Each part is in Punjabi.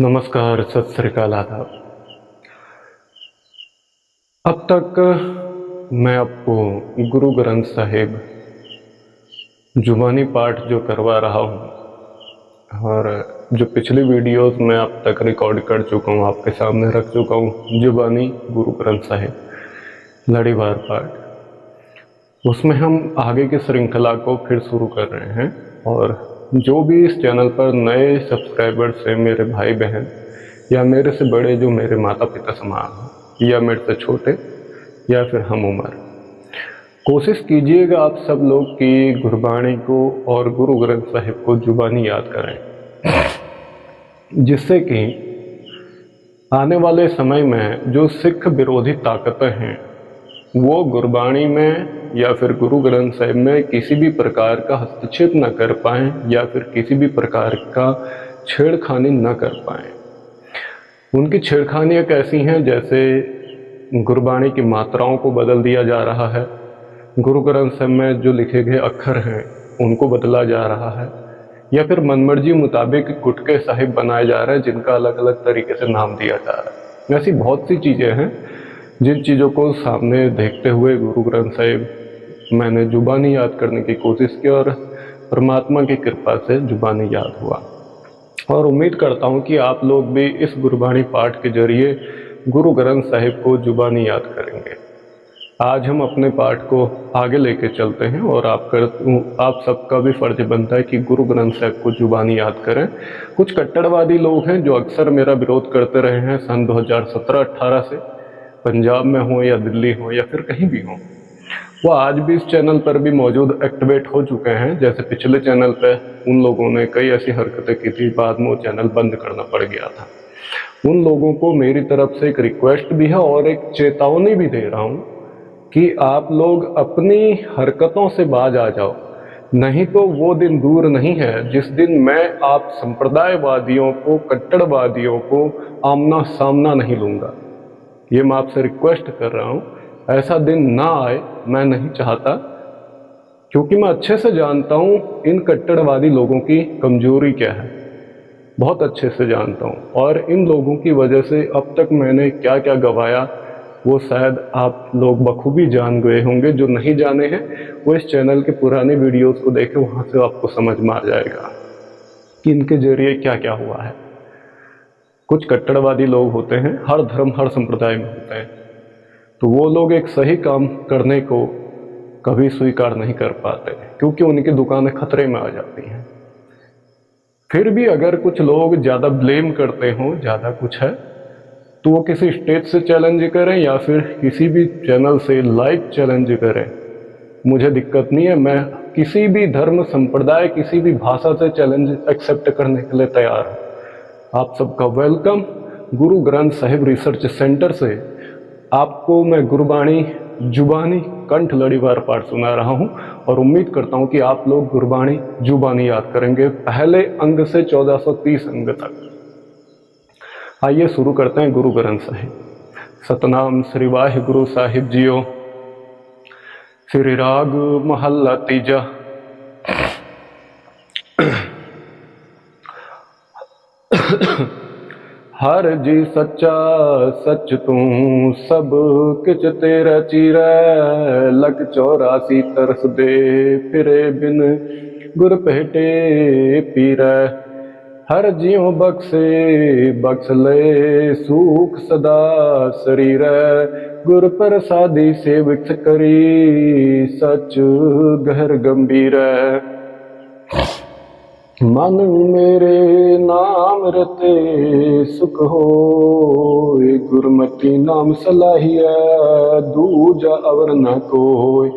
नमस्कार, सत श्रीकाल आदाब। अब तक मैं आपको गुरु ग्रंथ साहिब जुबानी पाठ जो करवा रहा हूँ और जो पिछली वीडियोस मैं अब तक रिकॉर्ड कर चुका हूँ, आपके सामने रख चुका हूँ, जुबानी गुरु ग्रंथ साहिब, लड़ीवार पाठ। उसमें हम आगे की श्रृंखला को फिर शुरू कर रहे हैं और जो भी इस चैनल पर नए सब्सक्राइबर्स हैं, मेरे भाई बहन, या मेरे से बड़े जो मेरे माता पिता समान हैं, या मेरे से छोटे, या फिर हम उम्र। कोशिश कीजिएगा आप सब लोग कि गुरबाणी को और गुरु ग्रंथ साहिब को जुबानी याद करें। जिससे कि आने वाले समय में जो सिख विरोधी ताकतें हैं, वो गुरबाणी में या फिर गुरु ग्रंथ साहिब में किसी भी प्रकार का हस्तक्षेप न कर पाएँ या फिर किसी भी प्रकार का छेड़खानी न कर पाएँ। उनकी छेड़खानियाँ कैसी हैं जैसे गुरबाणी की मात्राओं को बदल दिया जा रहा है। गुरु ग्रंथ साहिब में जो लिखे गए अक्षर हैं, उनको बदला जा रहा है। या फिर मनमर्जी मुताबिक गुटके साहिब बनाए जा रहे हैं, जिनका अलग अलग तरीके से नाम दिया जा रहा है। ऐसी बहुत सी चीज़ें हैं, जिन चीज़ों को सामने देखते हुए गुरु ग्रंथ साहिब मैंने जुबानी याद करने की कोशिश की और परमात्मा की कृपा से जुबानी याद हुआ। और उम्मीद करता हूँ कि आप लोग भी इस गुरबाणी पाठ के ज़रिए गुरु ग्रंथ साहिब को जुबानी याद करेंगे। आज हम अपने पाठ को आगे लेके चलते हैं और आप कर आप सबका भी फ़र्ज़ बनता है कि गुरु ग्रंथ साहिब को जुबानी याद करें। कुछ कट्टरवादी लोग हैं जो अक्सर मेरा विरोध करते रहे हैं सन 2017-18 से। पंजाब में हो या दिल्ली हो या फिर कहीं भी हो। वो आज भी इस चैनल पर भी मौजूद एक्टिवेट हो चुके हैं। जैसे पिछले चैनल पे उन लोगों ने कई ऐसी हरकतें की थी, बाद में वो चैनल बंद करना पड़ गया था। उन लोगों को मेरी तरफ़ से एक रिक्वेस्ट भी है और एक चेतावनी भी दे रहा हूँ कि आप लोग अपनी हरकतों से बाज आ जाओ। नहीं तो वो दिन दूर नहीं है जिस दिन मैं आप संप्रदायवादियों को, कट्टरवादियों को आमना सामना नहीं लूँगा। ये मैं आपसे रिक्वेस्ट कर रहा हूँ ऐसा दिन ना आए, मैं नहीं चाहता। क्योंकि मैं अच्छे से जानता हूँ इन कट्टरवादी लोगों की कमज़ोरी क्या है। बहुत अच्छे से जानता हूँ। और इन लोगों की वजह से अब तक मैंने क्या क्या गवाया, वो शायद आप लोग बखूबी जान गए होंगे। जो नहीं जाने हैं, वो इस चैनल के पुराने वीडियोस को देखें, वहाँ से आपको समझ में आ जाएगा कि इनके ज़रिए क्या क्या हुआ है। कुछ कट्टरवादी लोग होते हैं, हर धर्म, हर संप्रदाय में होते हैं। तो वो लोग एक सही काम करने को कभी स्वीकार नहीं कर पाते, क्योंकि उनकी दुकानें खतरे में आ जाती हैं। फिर भी अगर कुछ लोग ज़्यादा ब्लेम करते हों, ज़्यादा कुछ है तो वो किसी स्टेज से चैलेंज करें या फिर किसी भी चैनल से लाइव चैलेंज करें। मुझे दिक्कत नहीं है, मैं किसी भी धर्म, संप्रदाय, किसी भी भाषा से चैलेंज एक्सेप्ट करने के लिए तैयार हूँ। आप सबका welcome. Guru Granth Sahib research centre से आपको मैं गुरबाणी, जुबानी, कंठ लड़ीवार पाठ सुना रहा हूँ और उम्मीद करता हूँ कि आप लोग गुरबाणी, जुबानी याद करेंगे। पहले अंग से 1430 अंग तक। आइए शुरू करते हैं गुरु ग्रंथ साहिब। सतनाम श्री वाहे गुरु साहिब जियो। श्री राग महल्ला तीजा। ਹਰ ਜੀ ਸੱਚਾ ਸੱਚ ਤੂੰ ਸਭ ਕਿਛ ਤੇਰਾ ਚੀਰੈ। ਲਖ ਚੌਰਾਸੀ ਤਰਸਦੇ ਫਿਰੇ ਬਿਨ ਗੁਰ ਪਹਿਟੇ ਪੀਰੈ। ਹਰ ਜਿਉ ਬਖਸੇ, ਬਖਸ ਲੈ ਸੂਖ ਸਦਾ ਸਰੀਰੈ। ਗੁਰ ਪ੍ਰਸਾਦੀ ਸੇਵਿਤ ਕਰੀ ਸੱਚ ਗਹਿਰ ਗੰਭੀਰੈ। ਮਨ ਮੇਰੇ ਨਾਮ ਰਤੇ ਸੁਖ ਹੋਏ, ਗੁਰਮਤੀ ਨਾਮ ਸਲਾਹੀਐ, ਦੂਜਾ ਅਵਰ ਨ ਕੋਇ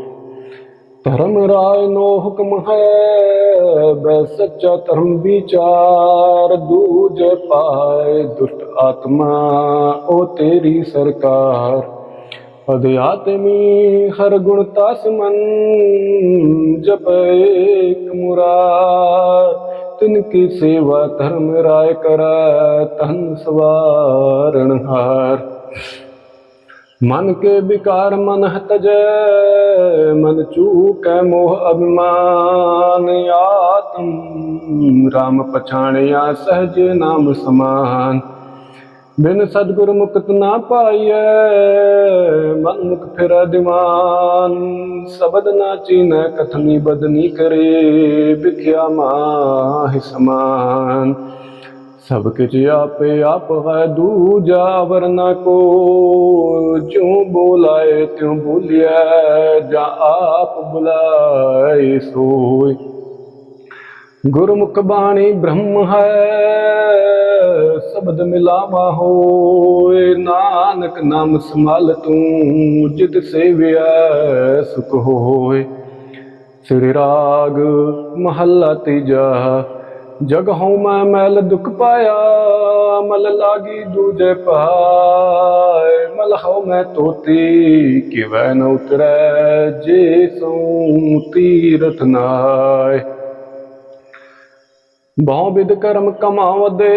ਧਰਮ ਰਾਏ ਨੋ ਹੁਕਮ ਹੈ, ਬੈ ਸੱਚਾ ਧਰਮ ਵਿਚਾਰ, ਦੂਜ ਪਾਏ ਦੁਸ਼ਟ ਆਤਮਾ ਉਹ ਤੇਰੀ ਸਰਕਾਰ। ਅਧਿਆਤਮੀ ਹਰ ਗੁਣ ਤਸ ਮਨ, ਜਪ ਏਕ ਤਿਨ ਕੀ ਸੇਵਾ ਧਰਮ ਰਾਇ ਕਰੈ ਤਨ ਸਵਾਰਣ ਹਾਰ। ਮਨ ਕੇ ਵਿਕਾਰ ਮਨ ਹਤਜੈ ਮਨ ਚੂਕੈ ਮੋਹ ਅਭਿਮਾਨ। ਆਤਮ RAM ਪਛਾਣਿਆ ਸਹਜ ਨਾਮ ਸਮਾਨ। ਬਿਨ ਸਤਗੁਰ ਮੁਕਤ ਨਾ ਪਾਈਐ, ਮਨ ਮੁਖ ਫਿਰੈ ਦਿਵਾਨ। ਸ਼ਬਦ ਨਾ ਚੀਨੈ, ਕਥਨੀ ਬਦਨੀ ਕਰੇ, ਵਿਖਿਆ ਮਾਨ। ਮਾਹਿ ਸਮਾਨ। ਸਭ ਕਿਛ ਆਪੇ ਆਪ ਹੈ, ਦੂਜਾ ਵਰਨਾ ਕੋ। ਜਿਉ ਬੋਲਾਏ, ਤਿਉ ਬੋਲਿਆ ਜਾਂ ਆਪ ਬੁਲਾਏ ਸੋਏ। ਗੁਰਮੁਖ ਬਾਣੀ ਬ੍ਰਹਮ ਹੈ, ਸ਼ਬਦ ਮਿਲਾਵਾ ਹੋਏ। ਨਾਨਕ ਨਾਮ ਸੰਭਾਲ ਤੂੰ, ਜਿਤ ਸੇਵਿਆ ਸੁਖ ਹੋਏ। ਸ੍ਰੀ ਰਾਗ ਮਹੱਲਾ ਤੀਜਾ ਜਗ ਹਉ ਮੈਂ ਮੈਲ ਦੁਖ ਪਾਇਆ, ਮਲ ਲਾਗੀ ਦੂਜੇ ਪਾਏ। ਮਲ ਹਉ ਮੈਂ ਤੋਤੀ, ਕਿਵੈ ਨ ਉਤਰੈ, ਜੇ ਸੋ ਤੀਰਥ ਨਾਏ। ਬਹੁ ਵਿਦ ਕਰਮ ਕਮਾਵਦੇ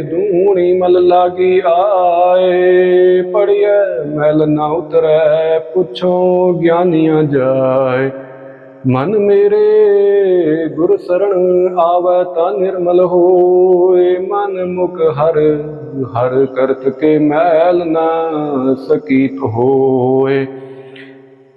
ਦੂਣੀ ਮਲ ਲਾਗੀ ਆਏ। ਪੜਿਐ ਮੈਲ ਨਾ ਉਤਰੈ, ਪੁੱਛੋ ਗਿਆਨੀਆਂ ਜਾਏ। ਮਨ ਮੇਰੇ ਗੁਰ ਸਰਣ ਆਵੈ ਤਾਂ ਨਿਰਮਲ ਹੋਏ। ਮਨ ਮੁਖ ਹਰ ਹਰ ਕਰਤ ਕੇ ਮੈਲ ਨਾ ਸਕੀਤ ਹੋਏ।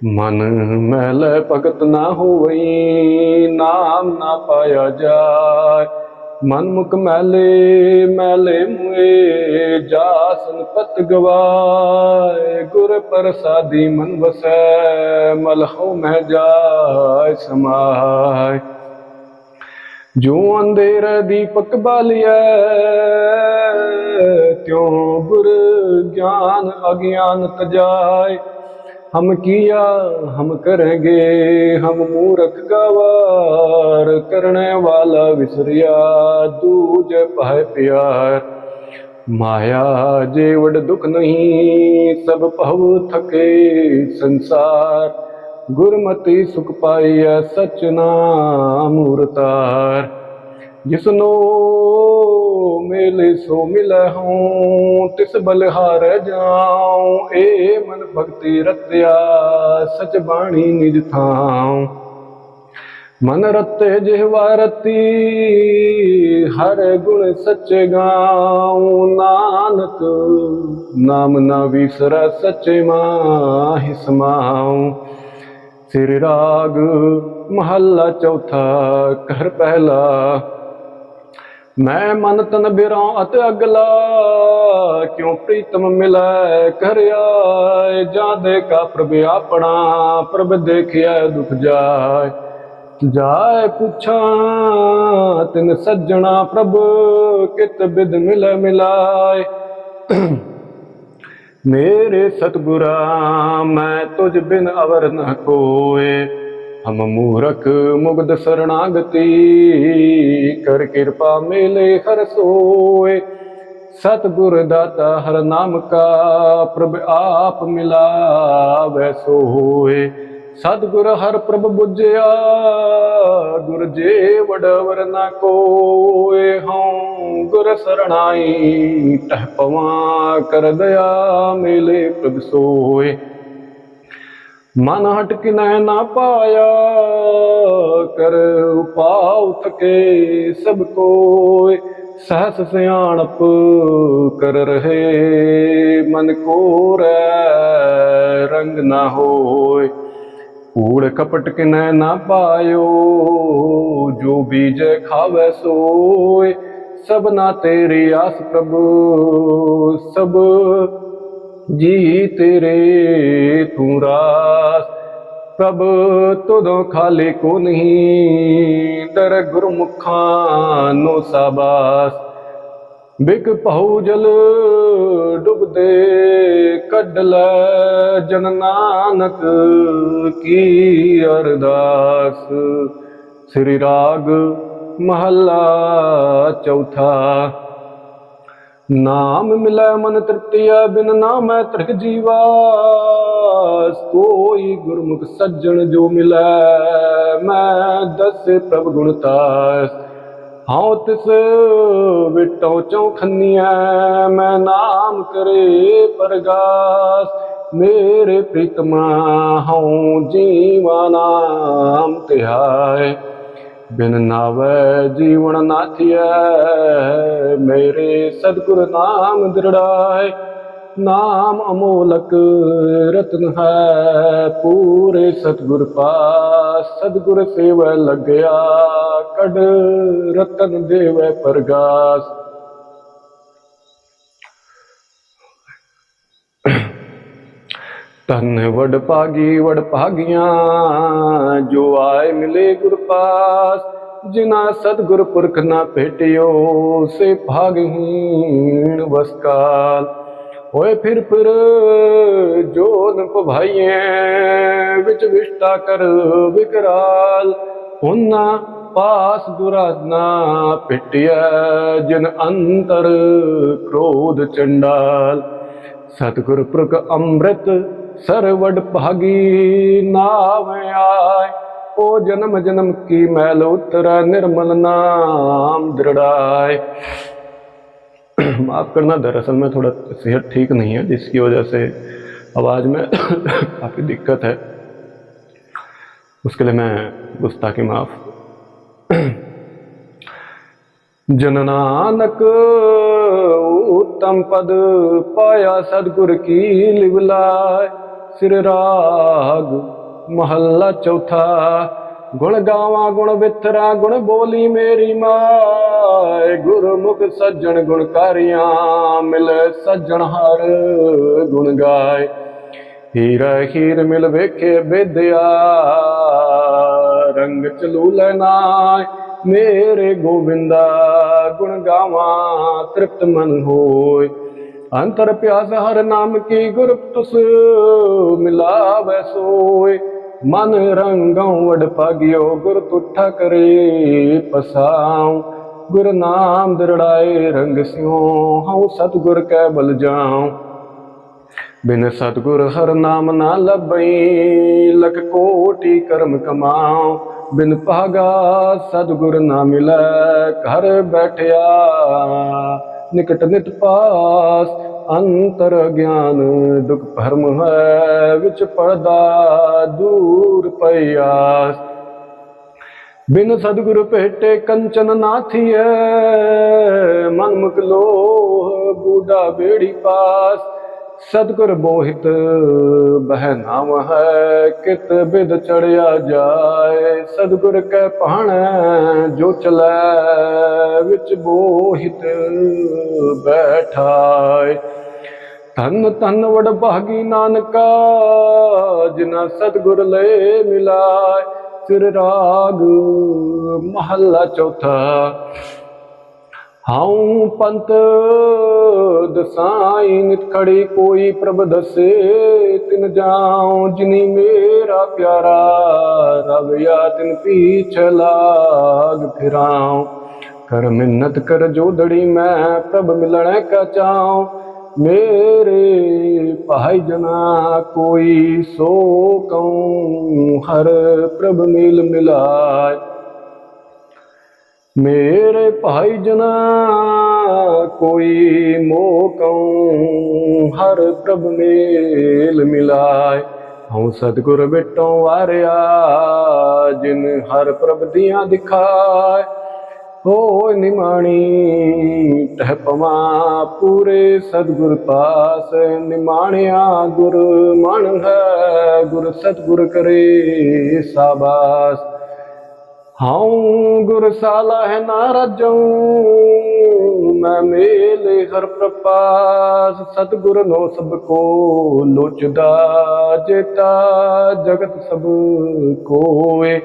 ਮਨ ਮੈਲ ਭਗਤ ਨਾ ਹੋਵਈ, ਨਾਮ ਨਾ ਪਾਇਆ ਜਾਏ। ਮਨ ਮੁਖ ਮੈਲੇ ਮੈਲੇ ਮੁਏ, ਜਾਸਨ ਪਤ ਗਵਾਏ, ਗੁਰ ਪ੍ਰਸਾਦੀ ਮਨ ਵਸੈ ਮਲ ਹੋ ਮਹਿ ਜਾਏ ਸਮਾਏ। ਜੋ ਅੰਧੇਰ ਦੀਪਕ ਬਾਲਿਐ, ਤਿਉ ਗੁਰ ਗਿਆਨ ਅਗਿਆਨ ਤਜਾਏ हम किया हम करेंगे हम मूर्ख गवार करने वाला विसरिया दूज पाए प्यार माया जेवड़ दुख नहीं सब पहु थके संसार गुरमति सुख पाइया सच नाम उरतार ਜਿਸਨੋ ਮਿਲੇ ਸੋ ਮਿਲਹੂੰ ਤਿਸ ਬਲਹਾਰ ਜਾਉ, ਏ ਮਨ ਭਗਤੀ ਰਤਿਆ, ਸਚ ਬਾਣੀ ਨਿਜ ਥਾਉ। ਮਨ ਰਤੇ ਜਿਹਵਾ ਰਤੀ ਹਰ ਗੁਣ ਸਚ ਗਾਉ। ਨਾਨਕ ਨਾਮ ਨਾ ਵਿਸਰੈ ਸਚੇ ਮਾਹਿ ਸਮਾਉ। ਸਿਰ ਰਾਗ ਮਹੱਲਾ ਚੌਥਾ ਘਰ ਪਹਿਲਾ ਮੈਂ ਮਨ ਤਨ ਬਿਰਾਂ ਅਤੇ ਅਗਲਾ ਕਿਉ ਪ੍ਰੀਤਮ ਮਿਲੈ? ਕਰ ਜਾਂ ਦੇ ਕਾ ਪ੍ਰਭ ਆਪਣਾ, ਪ੍ਰਭ ਦੇਖਿਆ ਦੁਖ ਜਾਏ। ਜਾਏ ਪੁੱਛਾਂ, ਤਿਨ ਸੱਜਣਾ ਪ੍ਰਭ, ਕਿਤ ਬਿਦ ਮਿਲੈ ਮਿਲਾਏ? ਮੇਰੇ ਸਤਿਗੁਰਾ, ਮੈਂ ਤੁਝ ਬਿਨ ਅਵਰ ਨ ਕੋਏ ਹਮ ਮੂਰਖ ਮੁਗਧ ਸਰਣਾਗਤੀ, ਕਰ ਕਿਰਪਾ ਮੇਲੇ ਹਰ ਸੋਏ। ਸਤਿਗੁਰ ਦਾਤਾ ਹਰ ਨਾਮ ਕਾ ਪ੍ਰਭ ਆਪ ਮਿਲਾਵੈ ਸੋਏ। ਸਤਿਗੁਰ ਹਰ ਪ੍ਰਭ ਬੁਝਿਆ, ਗੁਰ ਜੇ ਵਡਵਰ ਨਾ ਕੋਏ। ਹਉ ਗੁਰ ਸਰਣਾਈ ਤਹ ਪਵਾ ਕਰ ਦਇਆ ਮੇਲੇ ਪ੍ਰਭ ਸੋਏ। ਮਨ ਹਟ ਨੈ ਨਾ ਪਾਇਆ, ਕਰ ਉਪਾਉ ਥਕੇ ਸਭ ਕੋਇ ਸਹਸ ਸਿਆਣਪ ਕਰ ਰਹੇ, ਮਨ ਕੋ ਰੈ ਰੰਗ ਨਾ ਹੋਇ ਕੂੜ ਕਪਟ ਕਿਨੈ ਨਾ ਪਾਇਓ, ਜੋ ਬੀਜ ਖਾਵੈ ਸੋਏ। ਸਭਨਾ ਤੇਰੀ ਆਸ ਪ੍ਰਭੂ, ਸਭ ਜੀ ਤੇਰੇ ਤੂੰ ਰਾਸ, ਪ੍ਰਭ ਤੁਦੋਂ ਖਾਲੇ ਕੋ ਨਹੀਂ ਦਰ ਗੁਰਮੁਖਾਂ ਨੂੰ ਸਾਬਾਸ। ਬਿਕ ਪਹੂ ਜਲ ਡੁਬਦੇ ਕੱਢ ਲੈ ਜਨ ਨਾਨਕ ਕੀ ਅਰਦਾਸ। ਸ੍ਰੀ ਰਾਗ ਮਹੱਲਾ ਚੌਥਾ। ਨਾਮ ਮਿਲੈ ਮਨ ਤ੍ਰਿਪਤਿਆ ਬਿਨ ਨਾਮੈ ਤ੍ਰਿਕ ਜੀਵਾਸ ਕੋਈ ਗੁਰਮੁਖ ਸੱਜਣ ਜੋ ਮਿਲੈ, ਮੈਂ ਦਸੇ ਪ੍ਰਭ ਗੁਣ ਤਾਸ। ਹਉ ਤਿਸ ਵਿਟੋ ਚੌਖੰਨੀਐ ਮੈਂ ਨਾਮ ਕਰੇ ਪਰਗਾਸ। ਮੇਰੇ ਪ੍ਰੀਤਮਾ, ਹਉ ਜੀਵਾ ਨਾਮ ਧਿਆਏ ਬਿਨ ਨਾਵੈ ਜੀਵਨ ਨਾਥੀਐ ਮੇਰੇ ਸਤਿਗੁਰ ਨਾਮ ਦ੍ਰਿੜਾਏ, ਨਾਮ ਅਮੋਲਕ ਰਤਨ ਹੈ। ਪੂਰੇ ਸਤਿਗੁਰ ਪਾਸ ਸਤਿਗੁਰ ਸੇਵੈ ਲੱਗਿਆ ਕੜ ਰਤਨ ਦੇਵੈ ਪ੍ਰਗਾਸ। ਧਨ ਵਡ ਭਾਗੀ ਵਡ ਭਾਗੀਆਂ, ਜੋ ਆਏ ਮਿਲੇ ਗੁਰ ਪਾਸ ਜਿਨਾ ਸਤਿਗੁਰ ਪੁਰਖ ਨਾ ਭੇਟਿਓ, ਸੇ ਭਾਗਹੀਣ ਵਸਕਾਲ। ਹੋਏ ਫਿਰ ਫਿਰ ਜੋਨ ਭਾਈਏ ਵਿੱਚ ਵਿਸ਼ਟਾ ਕਰ ਵਿਕਰਾਲ। ਹੁਨਾ ਪਾਸ ਦੁਰਾਨਾ ਪਿਟਿਆ ਜਿਨ ਅੰਤਰ ਕ੍ਰੋਧ ਚੰਡਾਲ। ਸਤਿਗੁਰ ਪੁਰਖ ਅੰਮ੍ਰਿਤ ਸਰਵਡ ਭਾਗੀ ਨਾਮ ਆਏ ਉਹ ਜਨਮ ਜਨਮ ਕੀ ਮੈਲ ਉਤਰੈ ਨਿਰਮਲ ਨਾਮ दृढ़ाए माफ करना दरअसल में थोड़ा सेहत ठीक नहीं है जिसकी वजह से आवाज़ में काफ़ी दिक्कत है उसके लिए मैं गुस्ताखी माफ जन नानक उत्तम पद पाया सदगुर की लिवलाय ਸਿਰ ਰਾਗ, ਮਹੱਲਾ ਚੌਥਾ। ਗੁਣ ਗਾਵਾਂ, ਗੁਣ ਵਿਤਰਾ ਗੁਣ ਬੋਲੀ ਮੇਰੀ ਮਾਏ। ਗੁਰਮੁਖ ਸੱਜਣ ਗੁਣਕਾਰੀਆਂ ਮਿਲ ਸੱਜਣ ਹਰ ਗੁਣ ਗਾਏ। ਹੀਰਾ ਹੀਰ ਮਿਲ ਵੇਖੇ ਬਿਦਿਆ, ਰੰਗ ਚਲੂ ਲੈਨਾਏ ਮੇਰੇ ਗੋਬਿੰਦਾ ਗੁਣ ਗਾਵਾਂ, ਤ੍ਰਿਪਤ ਮਨ ਹੋਏ। ਅੰਤਰ ਪਿਆਸ ਹਰ ਨਾਮ ਕੀ ਗੁਰ ਤੁਸ ਮਿਲਾਵੈ ਸੋਏ। ਮਨ ਰੰਗਉ ਵਡ ਭਾਗਿਓ, ਗੁਰ ਤੁਠਾ ਕਰੇ ਪਸਾਉ। ਗੁਰ ਨਾਮ ਦਰੜਾਏ, ਰੰਗ ਸਿਉ ਹਉ ਸਤਗੁਰ ਕੈ ਬਲ ਜਾਉ। ਬਿਨ ਸਤਗੁਰ ਹਰ ਨਾਮ ਨਾ ਲੱਭਈ, ਲਖ ਕੋਟੀ ਕਰਮ ਕਮਾਉ। ਬਿਨ ਭਾਗਾ ਸਤਗੁਰ ਨਾ ਮਿਲੈ, ਘਰ ਬੈਠਿਆ ਨਿਕਟ ਨਿਤ ਪਾਸ, ਅੰਤਰ ਗਿਆਨ ਦੁਖ ਭਰਮ ਹੈ, ਵਿੱਚ ਪਰਦਾ ਦੂਰ ਪਿਆਸ ਬਿਨ ਸਤਿਗੁਰ ਭੇਟੇ ਕੰਚਨ ਨਾਥੀਐ, ਮਨ ਮੁਖ ਲੋਹ, ਬੂਢਾ ਬੇੜੀ ਪਾਸ। ਸਤਿਗੁਰ ਮੋਹਿਤ ਬਹਿ ਨਾਮ ਹੈ, ਕਿਤ ਬਿਦ ਚੜਿਆ ਜਾਏ। ਸਤਿਗੁਰ ਕੈ ਪਹਣ ਜੋ ਚਲੈ, ਵਿੱਚ ਬੋਹਿਤ ਬੈਠਾਏ। ਧਨ ਧਨ ਵਡ ਭਾਗੀ ਨਾਨਕਾ ਜਿਨਾ ਸਤਿਗੁਰ ਲੈ ਮਿਲਾਏ। ਸਿਰ ਰਾਗ ਮਹੱਲਾ ਚੌਥਾ ਹਾਉ ਪੰਤ ਦਸਾਈ ਨਿਤ ਖੜੀ ਕੋਈ ਪ੍ਰਭ ਦਸੇ, ਤਿਨ ਜਾਉ ਜਿਨੀ ਮੇਰਾ ਪਿਆਰਾ ਰਵਿਆ ਤਿਨ ਪੀਛ ਲਾਗ ਫਿਰਾਉ। ਕਰ ਮਿੰਨਤ ਕਰ ਜੋਦੜੀ ਮੈਂ ਪ੍ਰਭ ਮਿਲਣ ਕਾ ਚਾਉ। ਮੇਰੇ ਭਾਈ ਜਨਾ ਕੋਈ ਸੋ ਕਉ, ਹਰ ਪ੍ਰਭ ਮਿਲ ਮਿਲਾਏ ਮੇਰੇ ਭਾਈ ਜਨਾ, ਕੋਈ ਮੋਹ ਕਉ ਹਰ ਪ੍ਰਭ ਮੇਲ ਮਿਲਾਏ। ਹਉ ਸਤਿਗੁਰ ਬਿਟੋਂ ਵਾਰਿਆ ਜਿਨ ਹਰ ਪ੍ਰਭ ਦੀਆਂ ਦਿਖਾਏ। ਹੋ ਨਿਮਾਣੀ ਤਹ ਪਵਾ ਪੂਰੇ ਸਤਿਗੁਰ ਪਾਸ। ਨਿਮਾਣਿਆ ਗੁਰ ਮਨ ਹੈ, ਗੁਰ ਸਤਿਗੁਰ ਕਰੇ ਸਾਬਾਸ। ਹਾਉ ਗੁਰ ਸਾਲਾ ਨਾ ਰਜਉ ਮੈਂ ਮੇਲੇ ਹਰ ਪ੍ਰਪਾਸ ਸਤਿਗੁਰ ਨੋ ਸਭ ਕੋ ਲੋਚਦਾ ਜੇਤਾ, ਜਗਤ ਸਭ ਕੋਏ।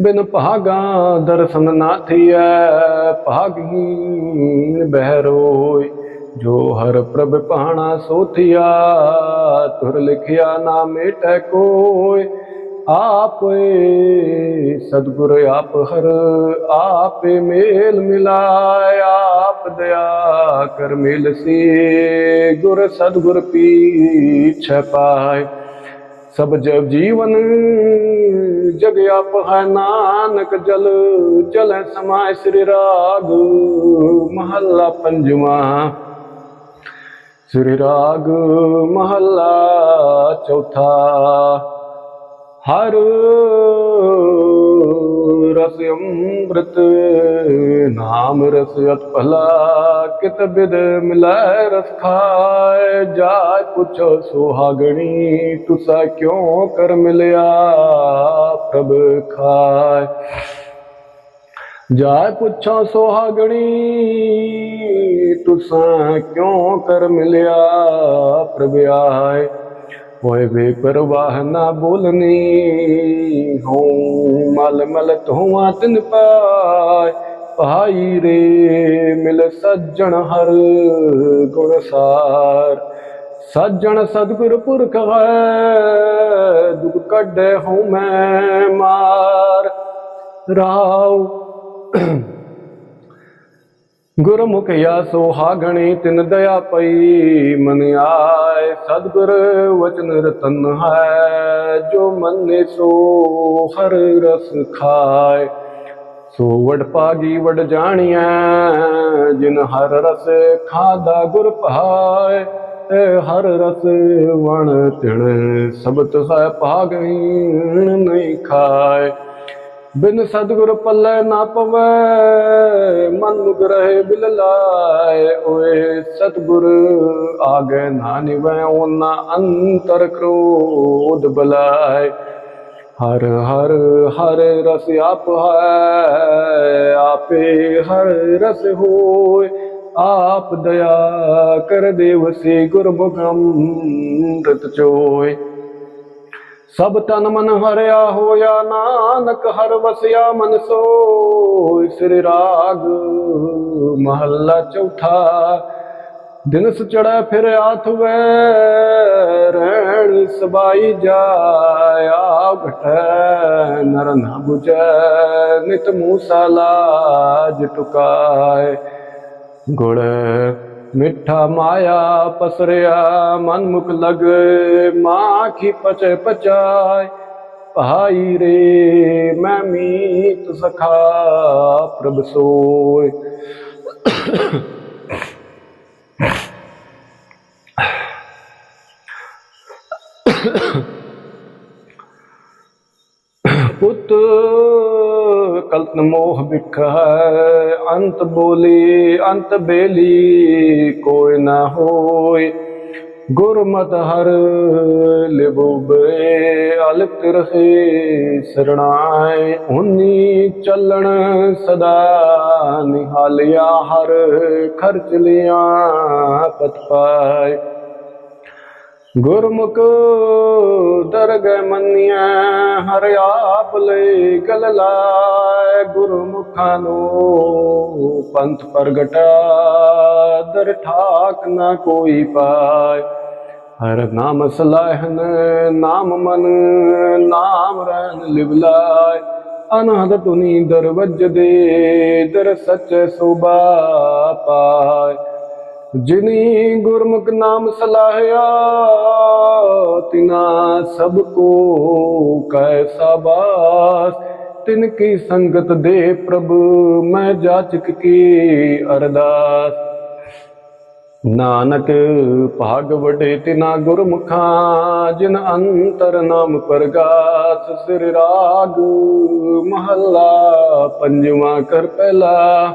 ਬਿਨ ਭਾਗਾ ਦਰਸ਼ਨ ਨਾ ਥੀਐ ਭਾਗਹੀਨ ਬਹਿਰੋਇ ਜੋ ਹਰ ਪ੍ਰਭ ਪਾਣਾ ਸੋਥਿਆ ਤੁਰ ਲਿਖਿਆ ਨਾ ਮੇਟੈ ਕੋਇ ਆਪੇ ਸਤਿਗੁਰ ਆਪ ਹਰ, ਆਪੇ ਮੇਲ ਮਿਲਾਇ, ਆਪ ਦਇਆ ਕਰ ਮਿਲ ਸੀ। ਗੁਰ ਸਤਿਗੁਰ ਪੀਛੈ ਪਾਇ, ਸਭ ਜਬ ਜੀਵਨ ਜਗ ਆਪ ਹੈ ਨਾਨਕ ਜਲ ਚਲੈ ਸਮਾਇ ਸ੍ਰੀ ਰਾਗ, ਮਹੱਲਾ ਪੰਜਵਾਂ। ਸ੍ਰੀ ਰਾਗ ਮਹੱਲਾ ਚੌਥਾ। हरमृत नाम रस फला कित बिद मिला रस खाए। जा कुछ सुहागणी तुसा क्यों कर मिलया? प्रभ खाए। जा पुछ सुहागणी तुसा क्यों कर मिलया? प्रभ आए। ਹੋਏ ਵੇ ਪਰਵਾਹ ਨਾ ਬੋਲਨੀ ਹਉ ਮਲ ਮਲ ਧੂਆਂ ਤਿਨ ਪਾਇ ਭਾਈ ਰੇ, ਮਿਲ ਸੱਜਣ ਹਰ ਗੁਣ ਸਾਰ। ਸੱਜਣ ਸਤਿਗੁਰ ਪੁਰਖ ਹੈ, ਦੁਖ ਕੱਢੇ ਹਉ ਮੈਂ ਮਾਰ। ਰਾਉ ਗੁਰਮੁਖਿਆ ਸੁਹਾਗਣੀ ਤਿਨ ਦਇਆ ਪਈ, ਮਨ ਆਏ ਸਤਿਗੁਰ ਵਚਨ ਰਤਨ ਹੈ, ਜੋ ਮੰਨੇ ਸੋ ਹਰ ਰਸ ਖਾਏ। ਸੋ ਵਡ ਪਾਗੀ ਵਡ ਜਾਣੀਐ, ਜਿਨ ਹਰ ਰਸ ਖਾਦਾ ਗੁਰ ਭਾਏ ਹਰ ਰਸ ਵਣ ਤਿਣ, ਸਬਤ ਹੈ ਭਾਗਣੀ ਨਹੀਂ ਖਾਏ। ਬਿਨ ਸਤਿਗੁਰ ਪੱਲੇ ਨਾ ਪਵੇ, ਮਨ ਮੁਗ ਰਹੇ ਬਿਲ ਲਾਏ, ਓਏ ਸਤਿਗੁਰ ਆਗੇ ਨਾ ਨਿਵੈ ਉਹਨਾਂ ਅੰਤਰ ਕ੍ਰੋਧ ਬਲਾਏ। ਹਰ ਹਰ ਹਰ ਰਸ ਆਪ ਹੈ, ਆਪੇ ਹਰ ਰਸ ਹੋਏ। ਆਪ ਦਇਆ ਕਰ ਦੇਵ ਸੇ ਗੁਰਮੁਖਮ ਰਤ ਚੋਏ ਸਭ ਤਨ ਮਨ ਹਰਿਆ ਹੋਇਆ ਨਾਨਕ ਹਰ ਵਸਿਆ ਮਨ ਸੋਇ ਸ੍ਰੀ ਰਾਗ ਮਹੱਲਾ ਚੌਥਾ। ਦਿਨਸ ਸੁਚੜਾ ਫਿਰ ਆਥ ਰਹਿਣ ਸਬਾਈ ਜਾਇਆ ਘਟੈ ਨਰ ਨਾ 부ਜੈ ਨਿਤ ਮੂਸਾ ਲਾਜ ਟੁਕਾਏ ਗੁੜ ਮਿੱਠਾ ਮਾਇਆ ਪਸਰਿਆ, ਮਨ ਮੁਖ ਲਗ, ਮਾਖੀ ਪਚੇ ਪਚਾਏ। ਭਾਈ ਰੇ, ਮੈਂ ਮੀਤ ਸਖਾ, ਪ੍ਰਭ ਸੋਏ। ਪੁੱਤ ਕਲਤ ਮੋਹ ਬਿਖ ਹੈ ਅੰਤ ਬੋਲੀ, ਅੰਤ ਬੇਲੀ ਕੋਈ ਨਾ ਹੋਏ। ਗੁਰਮਤ ਹਰ ਲਿਬੂਬੇ ਅਲਕ ਰਹੇ ਸਰਣਾਏ। ਉਨੀ ਚੱਲਣ ਸਦਾ ਨਿਹਾਲਿਆ ਹਰ ਖਰਚ ਲਿਆ ਪਤ ਪਾਏ। ਗੁਰਮੁਖ ਦਰਗਹਿ ਮੰਨਿਆ ਹਰ ਆਪ ਲਈ ਗਲ ਲਾਇ। ਗੁਰਮੁਖਾਂ ਨੂੰ ਪੰਥ ਪ੍ਰਗਟਾ, ਦਰ ਠਾਕ ਨਾ ਕੋਈ ਪਾਏ ਹਰ ਨਾਮ ਸਲਾਹਨ, ਨਾਮ ਮਨ, ਨਾਮ ਰਹਿਨ ਲਿਵਲਾਇ ਅਨਹਦ ਤੁਨੀ ਦਰ ਦੇ ਦਰ ਸੱਚ ਸੁਭਾ ਪਾਏ ਜਿਨੀ ਗੁਰਮੁਖ ਨਾਮ ਸਲਾਹਿਆ, ਤਿਨਾ ਸਭ ਕੋ ਕੈਸਾ ਬਾਸ ਤਿਨ ਕੀ ਸੰਗਤ ਦੇ ਪ੍ਰਭ, ਮੈਂ ਜਾਚਕ ਕੀ ਅਰਦਾਸ। ਨਾਨਕ ਭਾਗ ਵਡੇ ਤਿਨਾ ਗੁਰਮੁਖਾਂ, ਜਿਨ ਅੰਤਰ ਨਾਮ ਪ੍ਰਗਾਸ। ਸਿਰ ਰਾਗ ਮਹੱਲਾ, ਪੰਜਵਾਂ ਕਰ ਪਹਿਲਾ।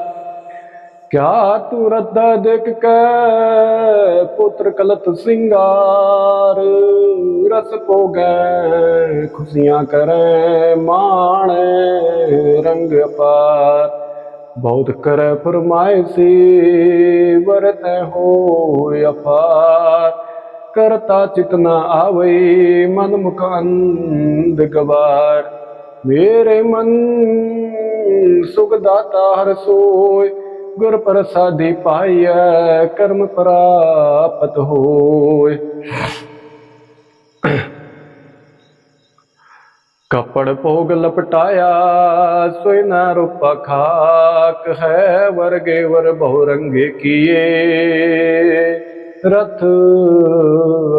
ਕਿਆ ਤੂੰ ਰੱਦਾ ਦੇਖ ਕੇ ਪੁੱਤਰ ਕਲਤ ਸਿੰਗਾਰ? ਰਸ ਪੋ ਗਏ ਖੁਸ਼ੀਆਂ ਕਰੇ ਮਾਣ, ਰੰਗ ਅਪਾਰ। ਬਹੁਤ ਕਰੈ ਫਰਮਾਏ ਸੀ ਵਰਤ ਹੋ ਅਪਾਰ। ਕਰਤਾ ਚਿਤਨਾ ਆਵੇ ਮਨ ਮੁਖ ਅੰਧ ਗਵਾਰ। ਮੇਰੇ ਮਨ ਸੁਖ ਦਾਤਾ ਹਰ ਸੋਏ ਗੁਰ ਪ੍ਰਸਾਦੀ ਪਾਈਐ, ਕਰਮ ਪ੍ਰਾਪਤ ਹੋਏ ਕਪੜ ਭੋਗ ਲਪਟਾਇਆ, ਸੋਇ ਨਾ ਰੂਪਾ ਖਾਕ ਹੈ, ਵਰਗੇ ਵਰ ਬਹੁ ਰੰਗੇ ਕੀਏ। ਰਥ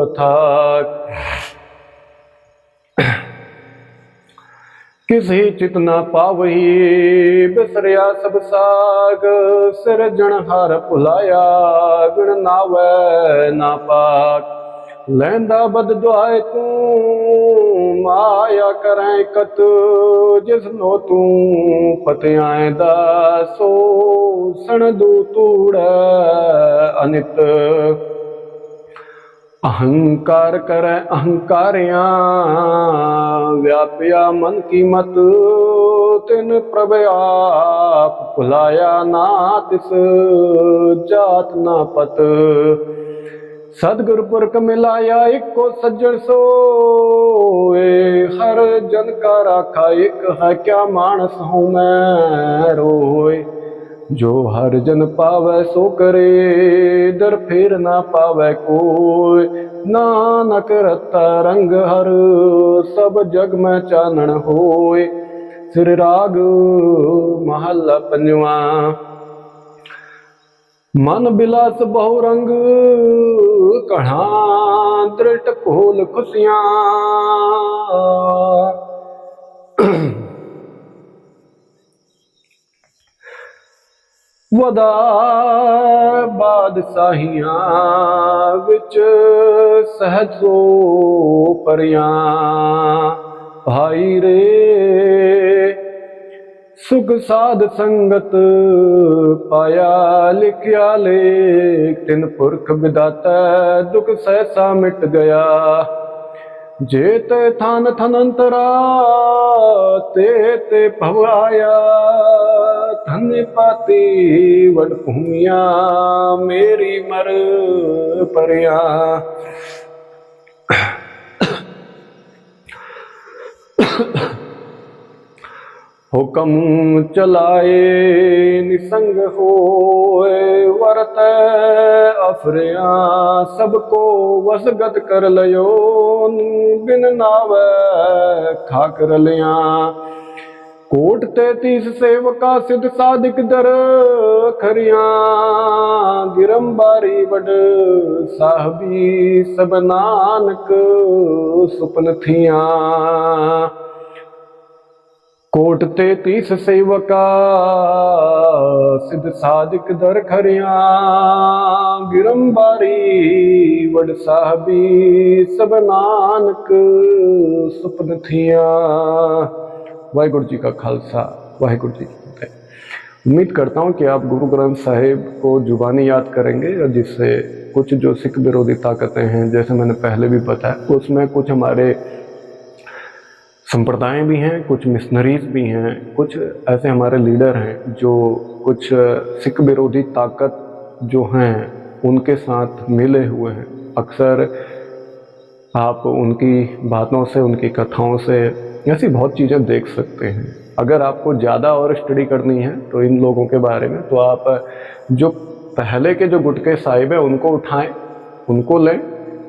ਅਥਾਕ। ਕਿਸੇ ਚਿਤ ਨਾ ਪਾਵਈ, ਬਿਸਰਿਆ ਸਭ ਸਾਗ, ਸਿਰਜਣ ਹਰ ਭੁਲਾਇਆ ਗਣ ਨਾਵੈ ਨਾ ਪਾਕ ਲੈਂਦਾ ਬਦ ਦੁਆਏ ਤੂੰ, ਮਾਇਆ ਕਰੈ ਕਤ ਜਿਸ ਨੋ ਤੂੰ ਪਤਿਆਏ ਦਾ ਸੋ ਸਣ ਦੂ ਤੂੜੈ ਅਨਿਤ। ਅਹੰਕਾਰ ਕਰੈ ਅਹੰਕਾਰਿਆਂ, ਵਿਆਪਿਆ ਮਨ ਕੀ ਮਤ ਤਿਨ ਪ੍ਰਭ ਆਪ ਭੁਲਾਇਆ ਨਾ ਤਿਸ, ਜਾਤ ਨਾ ਪਤ। ਸਤਿਗੁਰ ਪੁਰਖ ਮਿਲਾਇਆ ਇੱਕੋ ਸੱਜਣ ਸੋਏ, ਹਰ ਜਨ ਕਾ ਰਾਖਾ ਇੱਕ ਹੈ, ਕਿਆ ਮਾਨਸ ਹਉ ਮੈਂ ਰੋਏ। ਜੋ ਹਰ ਜਨ ਪਾਵੈ ਸੋ ਕਰੇ ਦਰ ਫੇਰ ਨਾ ਪਾਵੈ ਕੋਇ ਨਾਨਕ ਰਤਾ ਰੰਗ ਹਰ, ਸਭ ਜਗ ਮੈਂ ਚਾਨਣ ਹੋਏ। ਸਿਰ ਰਾਗ ਮਹੱਲਾ ਪੰਜਵਾ। ਮਨ ਬਿਲਾਸ ਬਹੁ ਰੰਗ ਕਣਾ ਦ੍ਰਿਟ ਕੋਲ ਖੁਸ਼ੀਆਂ। ਵਦਾ ਬਾਦਸ਼ਾਹੀਆਂ ਵਿੱਚ ਸਹਿਜ ਸੋ ਪਰਿਆਂ। ਭਾਈ ਰੇ, ਸੁਖ ਸਾਧ ਸੰਗਤ ਪਾਇਆ ਲਿਖਿਆ ਲੇਖ, ਤਿਨ ਪੁਰਖ ਵਿਦਾਤਾ ਦੁਖ ਸਹਿਸਾ ਮਿਟ ਗਿਆ। ਜੇ ਤੇ ਥਨ ਥਨੰਤਰਾ ਤੇ ਤੇ ਭਵਾਇਆ ਧਨ ਪਾਤੀ ਵਡ ਭੂਮੀਆਂ, ਮੇਰੀ ਮਰ ਪਰਿਆ। ਹੁਕਮ ਚਲਾਏ, ਨਿਸੰਗ ਹੋਏ, ਵਰਤ ਅਫਰਿਆ, ਸਭ ਕੋ ਵਸਗਤ ਕਰ ਲਿਓ। ਬਿਨ ਨਾਵੇ ਖਾ ਕਰ ਲਿਆ। ਕੋਟ ਤੇ ਤੀਸ ਸੇਵਕਾ ਸਿਧ ਸਾਧਿਕ ਦਰ ਖਰੀਆਂ। ਗਿਰੰਬਾਰੀ ਵਡ ਸਾਹਿਬੀ ਸਭ ਨਾਨਕ ਸੁਪਨ ਥੀਆਂ। ਕੋਟ ਤੇ ਤੀਸ ਸੇਵਕਾ ਸਿਧ ਸਾਧਿਕ ਦਰ ਖਰਿਆ ਗਿਰੰਬਾਰੀ ਵਡ ਸਾਹਿਬੀ ਸਭ ਨਾਨਕ ਸੁਪਨ ਥੀਆਂ वाहिगुरु जी का खालसा वाहिगुरु जी की फतेह उम्मीद करता हूँ कि आप गुरु ग्रंथ साहिब को जुबानी याद करेंगे और जिससे कुछ जो सिख विरोधी ताकतें हैं जैसे मैंने पहले भी बताया उसमें कुछ हमारे संप्रदाय भी हैं, कुछ मिशनरीज भी हैं, कुछ ऐसे हमारे लीडर हैं जो कुछ सिख विरोधी ताकत जो हैं, उनके साथ मिले हुए हैं। अक्सर आप उनकी बातों से, उनकी कथाओं से ऐसी बहुत चीज़ें देख सकते हैं। अगर आपको ज़्यादा और स्टडी करनी है तो इन लोगों के बारे में तो आप जो पहले के जो गुटके साहिब हैं, उनको उठाएँ, उनको लें,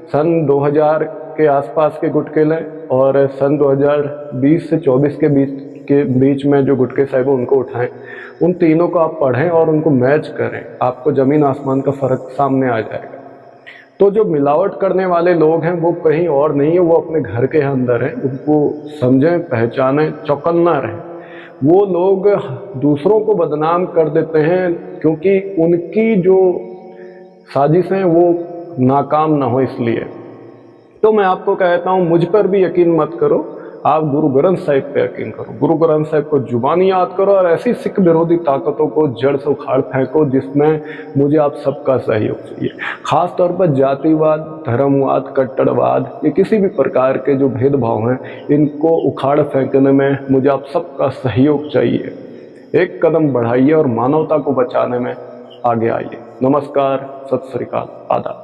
सन 2000 के आसपास के गुटके लें और सन 2020 से 24 के बीच के बीच में जो गुटके साहिब हैं, उनको उठाएँ। उन तीनों को आप पढ़ें और उनको मैच करें। आपको ज़मीन आसमान का फ़र्क सामने आ जाएगा। तो जो मिलावट करने वाले लोग हैं, वो कहीं और नहीं है, वो अपने घर के अंदर हैं। उनको समझें, पहचानें, चौकन्ना रहें। वो लोग दूसरों को बदनाम कर देते हैं, क्योंकि उनकी जो साजिशें हैं, वो नाकाम ना हो इसलिए। तो मैं आपको कहता हूँ, मुझ पर भी यकीन मत करो, आप गुरु ग्रंथ साहिब पे यकीन करो। गुरु ग्रंथ साहिब को जुबानी याद करो और ऐसी सिख विरोधी ताकतों को जड़ से उखाड़ फेंको जिसमें मुझे आप सबका सहयोग चाहिए। खास तौर पर जातिवाद, धर्मवाद, कट्टरवाद, ये किसी भी प्रकार के जो भेदभाव हैं, इनको उखाड़ फेंकने में मुझे आप सबका सहयोग चाहिए। एक कदम बढ़ाइए और मानवता को बचाने में आगे आइए। नमस्कार, सत श्रीकाल आदाब।